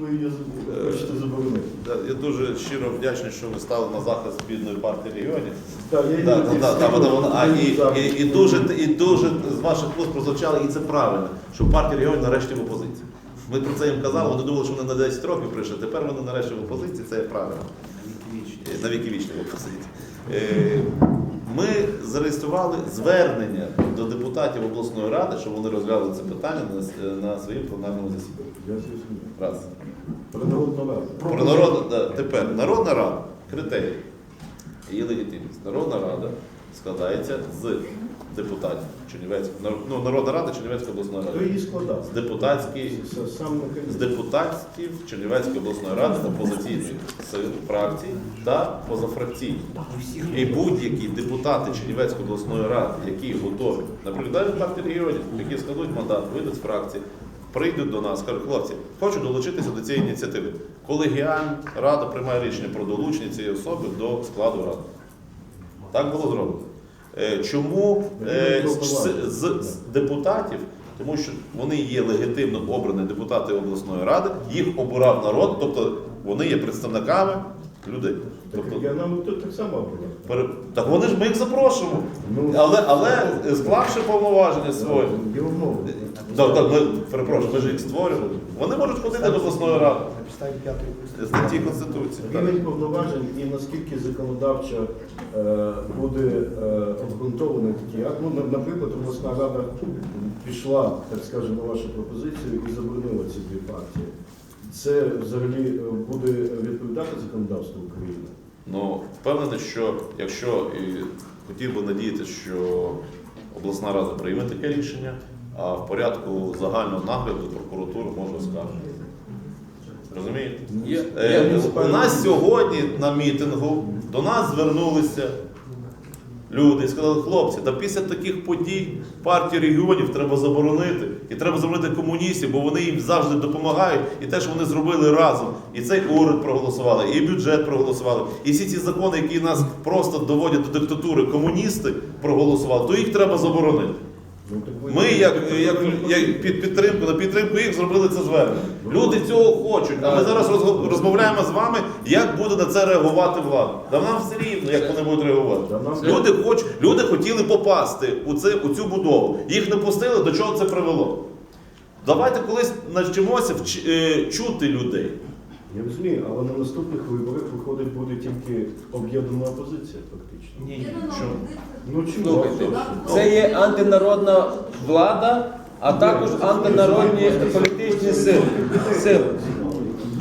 ви її хочете заборонити. Я дуже щиро вдячний, що ви стали на захист бідної партії регіонів. Так, я Да, її да, да, да, вона- вона- а, і, і, і, дуже, і дуже з ваших вуст прозвучало, і це правильно, що партія регіонів нарешті в опозиції. Ми про це їм казали, вони думали, що вони на 10 років прийшли, тепер вони нарешті в опозиції, це є правильно. Е, На віки вічні в опозиції. Е, Ми зареєстрували звернення до депутатів обласної ради, щоб вони розглянули це питання на, на своєму пленарному засіданні. Раз. Про народну раду. Про народну, да, тепер народна рада, критерії, її легітимність. Народна рада складається з депутатів Чернівецької, ну, Народна рада Чернівецької обласної Хто ради. її складав? З Сам з депутатів Чернівецької обласної ради опозиційних сил, фракцій та позафракційних. І будь-які депутати Чернівецької обласної ради, які готові, наприклад, навіть партії регіонів, які складуть мандат, вийдуть з фракції, прийдуть до нас, кажуть, хлопці, хочу долучитися до цієї ініціативи. Колегіальна рада приймає рішення про долучення цієї особи до складу ради. Так було зроблено. Е, Чому е, з, депутатів? Тому що вони є легітимно обрані депутати обласної ради, їх обирав народ, тобто вони є представниками людей. Так Тобто, я нам тут так само було. пере- так вони ж ми їх запрошуємо. Ну, Але, але склавши повноваження свої, Є умови. так, так, ми, перепрошую, ми ж їх створювали. Вони можуть ходити до обласної ради На підставі п'ятої статті Конституції. так. Рівень повноважень і наскільки законодавчо е, буде е, обґрунтований такий акт. Ну, на- наприклад, обласна рада пішла, так скажемо, на вашу пропозицію і заборонила ці дві партії. Це взагалі е, буде відповідати законодавству України? Ну, впевнений, що якщо і хотів би надіятися, що обласна рада прийме таке рішення, а в порядку загального нагляду прокуратура може оскаржити. Розумієте? Є. Е, у нас сьогодні на мітингу до нас звернулися люди і сказали, хлопці, та після таких подій партію регіонів треба заборонити. І треба заборонити комуністів, бо вони їм завжди допомагають. І те, що вони зробили разом, і цей уряд проголосували, і бюджет проголосували, і всі ці закони, які нас просто доводять до диктатури, комуністи проголосували, то їх треба заборонити. Ну, Ми, як, як, як під підтримку, на підтримку їх зробили це звернення. Люди цього хочуть. А ми зараз розго- розмовляємо з вами, як буде на це реагувати влада. Та нам все рівно, як вони будуть реагувати. Люди, хоч, люди хотіли попасти у, це, у цю будову. Їх не пустили, до чого це привело. Давайте колись навчимося вч- е, чути людей. Я розумію, але на наступних виборах виходить буде тільки об'єднана опозиція, фактично. Ні, Чому? Ну чому? Слухайте, що ж? це є антинародна влада, а також антинародні політичні сили. сили.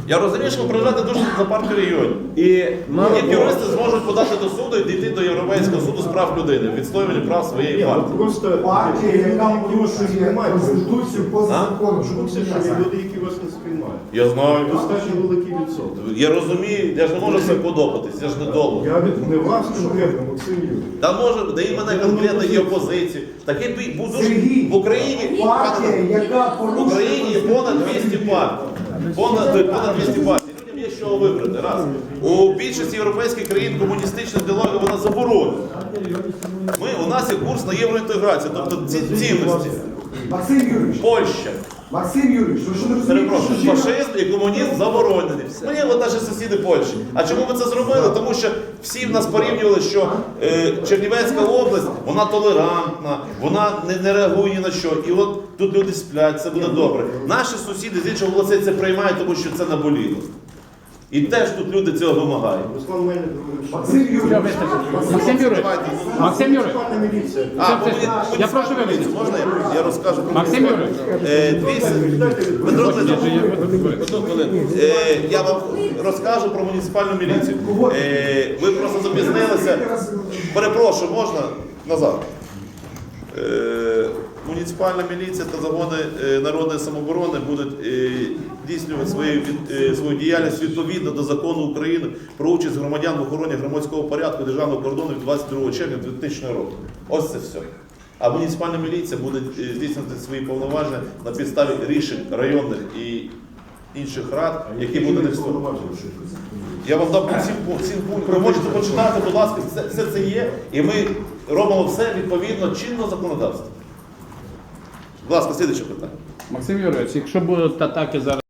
Я розумію, що ви приїжджаєте дуже за партію регіонів. І мало юристи зможуть подати до суду і дійти до Європейського суду з прав людини, відстоювання прав своєї Ні, партії. ну просто Партія, яка порушує Конституцію поза А? законом. Що це, що люди, які вас не сприймають. Я знаю. Достатньо великий відсоток. Я розумію, я ж не можу всім подобатись, я ж не долар. Я від не вас конкретно, Максим Юрійович. Та може, да і мене конкретно є опозиції. Таке бі- був дуже Сергій, в Україні. Партія, яка В порушує Україні є понад 200 партій. Понад, понад 200 партій. Людям є що вибрати. Раз. У більшості європейських країн комуністична ідеологія вона заборонена. Ми, у нас є курс на євроінтеграцію, тобто ці цінності. Максим Юрійович, Польща. Максим Юрійович, ви що не розумієте, Перепрошую, що жінка- фашизм і комунізм заборонені. Є от наші сусіди Польщі. А чому ми це зробили? Тому що всі в нас порівнювали, що е, Чернівецька область вона толерантна, вона не, не реагує ні на що. І от тут люди сплять, це буде добре. Наші сусіди з іншого голоси це приймають, тому що це наболіло. І теж тут люди цього вимагають. Руслан Мельник Максим Юрійович, Максим Юрійович, Максим Юрійович, міліція. А, Це- це- муні- я прошу вибачення. міліцію. Можна я, я розкажу про Максим муніципальну? Юрійович. Е, дивіться, Петро Ні, я- Одну хвилину. Е, я вам розкажу про муніципальну міліцію. Е, ви просто запізнилися. Перепрошую, можна назад. Е, муніципальна міліція та загони е, народної самооборони будуть е, здійснювати свою, е, свою діяльність відповідно до закону України про участь громадян в охороні громадського порядку державного кордону від 22 червня 2000 року. Ось це все. А муніципальна міліція буде здійснювати свої повноваження на підставі рішень районних і інших рад, які будуть не Я вам дам всім, всім. Ви можете почитати, будь ласка, все, все це є, і ми робимо все відповідно чинного законодавства. Будь ласка, слідуюче питання. Максим Юрійович, якщо будуть атаки зараз.